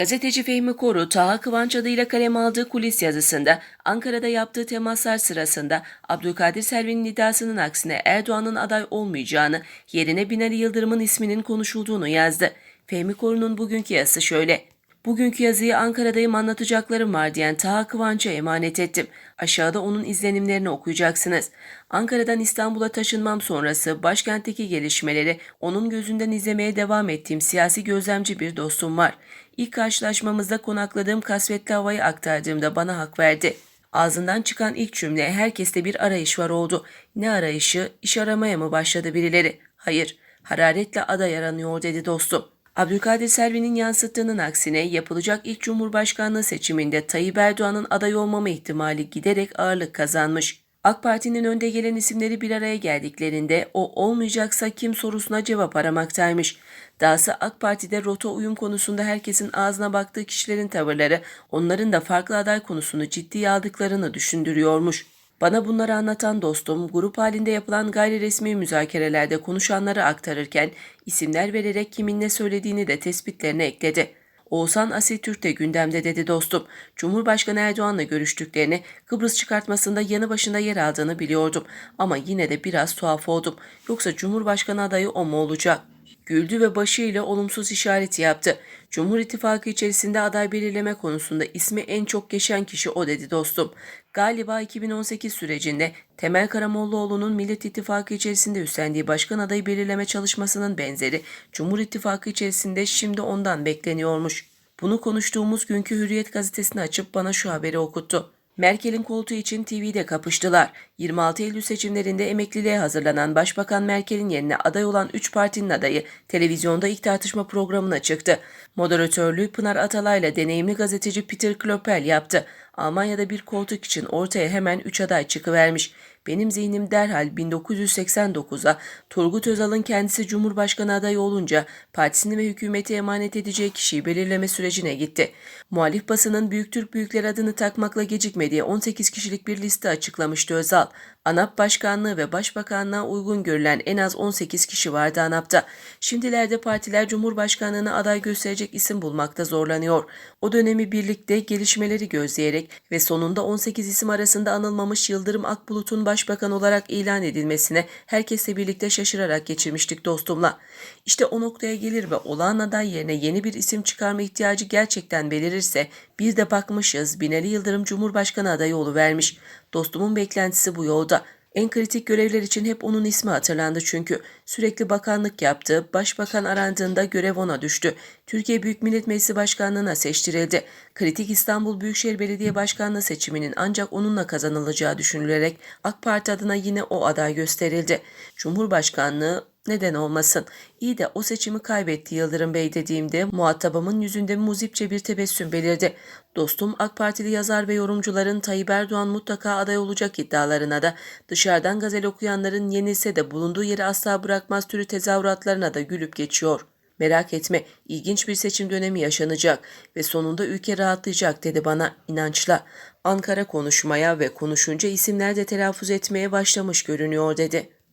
Gazeteci Fehmi Koru, Taha Kıvanç adıyla kaleme aldığı kulis yazısında Ankara'da yaptığı temaslar sırasında Abdülkadir Selvi'nin iddiasının aksine Erdoğan'ın aday olmayacağını, yerine Binali Yıldırım'ın isminin konuşulduğunu yazdı. Fehmi Koru'nun bugünkü yazısı şöyle. Bugünkü yazıyı Ankara'dayım anlatacaklarım var diyen Taha Kıvanç'a emanet ettim. Aşağıda onun izlenimlerini okuyacaksınız. Ankara'dan İstanbul'a taşınmam sonrası başkentteki gelişmeleri onun gözünden izlemeye devam ettiğim siyasi gözlemci bir dostum var. İlk karşılaşmamızda konakladığım kasvetli havayı aktardığımda bana hak verdi. Ağzından çıkan ilk cümle herkeste bir arayış var oldu. Ne arayışı? İş aramaya mı başladı birileri? Hayır, hararetle aday aranıyor dedi dostum. Abdülkadir Selvi'nin yansıttığının aksine yapılacak ilk Cumhurbaşkanlığı seçiminde Tayyip Erdoğan'ın aday olmama ihtimali giderek ağırlık kazanmış. AK Parti'nin önde gelen isimleri bir araya geldiklerinde o olmayacaksa kim sorusuna cevap aramaktaymış. Dahası AK Parti'de rota uyum konusunda herkesin ağzına baktığı kişilerin tavırları onların da farklı aday konusunu ciddiye aldıklarını düşündürüyormuş. Bana bunları anlatan dostum, grup halinde yapılan gayri resmi müzakerelerde konuşanları aktarırken isimler vererek kimin ne söylediğini de tespitlerine ekledi. Oğuzhan Asil Türk de gündemde dedi dostum. Cumhurbaşkanı Erdoğan'la görüştüklerini, Kıbrıs çıkartmasında yanı başında yer aldığını biliyordum. Ama yine de biraz tuhaf oldum. Yoksa Cumhurbaşkanı adayı o mu olacak? Güldü ve başıyla olumsuz işareti yaptı. Cumhur İttifakı içerisinde aday belirleme konusunda ismi en çok geçen kişi o dedi dostum. Galiba 2018 sürecinde Temel Karamollaoğlu'nun Millet İttifakı içerisinde üstlendiği başkan adayı belirleme çalışmasının benzeri Cumhur İttifakı içerisinde şimdi ondan bekleniyormuş. Bunu konuştuğumuz günkü Hürriyet gazetesini açıp bana şu haberi okuttu. Merkel'in koltuğu için TV'de kapıştılar. 26 Eylül seçimlerinde emekliliğe hazırlanan Başbakan Merkel'in yerine aday olan 3 partinin adayı televizyonda ilk tartışma programına çıktı. Moderatörlüğü Pınar Atalay'la deneyimli gazeteci Peter Klopel yaptı. Almanya'da bir koltuk için ortaya hemen 3 aday çıkıvermiş. Benim zihnim derhal 1989'a Turgut Özal'ın kendisi Cumhurbaşkanı adayı olunca partisini ve hükümeti emanet edeceği kişiyi belirleme sürecine gitti. Muhalif basının Büyük Türk Büyükler adını takmakla gecikmediği 18 kişilik bir liste açıklamıştı Özal. ANAP Başkanlığı ve Başbakanlığa uygun görülen en az 18 kişi vardı ANAP'ta. Şimdilerde partiler Cumhurbaşkanlığına aday gösterecek isim bulmakta zorlanıyor. O dönemi birlikte gelişmeleri gözleyerek ve sonunda 18 isim arasında anılmamış Yıldırım Akbulut'un başbakan olarak ilan edilmesine herkesle birlikte şaşırarak geçirmiştik dostumla. İşte o noktaya gelir ve olağan aday yerine yeni bir isim çıkarma ihtiyacı gerçekten belirirse bir de bakmışız Binali Yıldırım Cumhurbaşkanı adayı vermiş. Dostumun beklentisi bu yolda. En kritik görevler için hep onun ismi hatırlandı çünkü. Sürekli bakanlık yaptı, başbakan arandığında görev ona düştü. Türkiye Büyük Millet Meclisi Başkanlığı'na seçtirildi. Kritik İstanbul Büyükşehir Belediye Başkanlığı seçiminin ancak onunla kazanılacağı düşünülerek AK Parti adına yine o aday gösterildi. Cumhurbaşkanlığı neden olmasın? İyi de o seçimi kaybetti Yıldırım Bey dediğimde muhatabımın yüzünde muzipçe bir tebessüm belirdi. Dostum AK Partili yazar ve yorumcuların Tayyip Erdoğan mutlaka aday olacak iddialarına da dışarıdan gazel okuyanların yenilse de bulunduğu yeri asla bırakmaz türü tezahüratlarına da gülüp geçiyor. Merak etme, ilginç bir seçim dönemi yaşanacak ve sonunda ülke rahatlayacak dedi bana inançla. Ankara konuşmaya ve konuşunca isimler de telaffuz etmeye başlamış görünüyor dedi.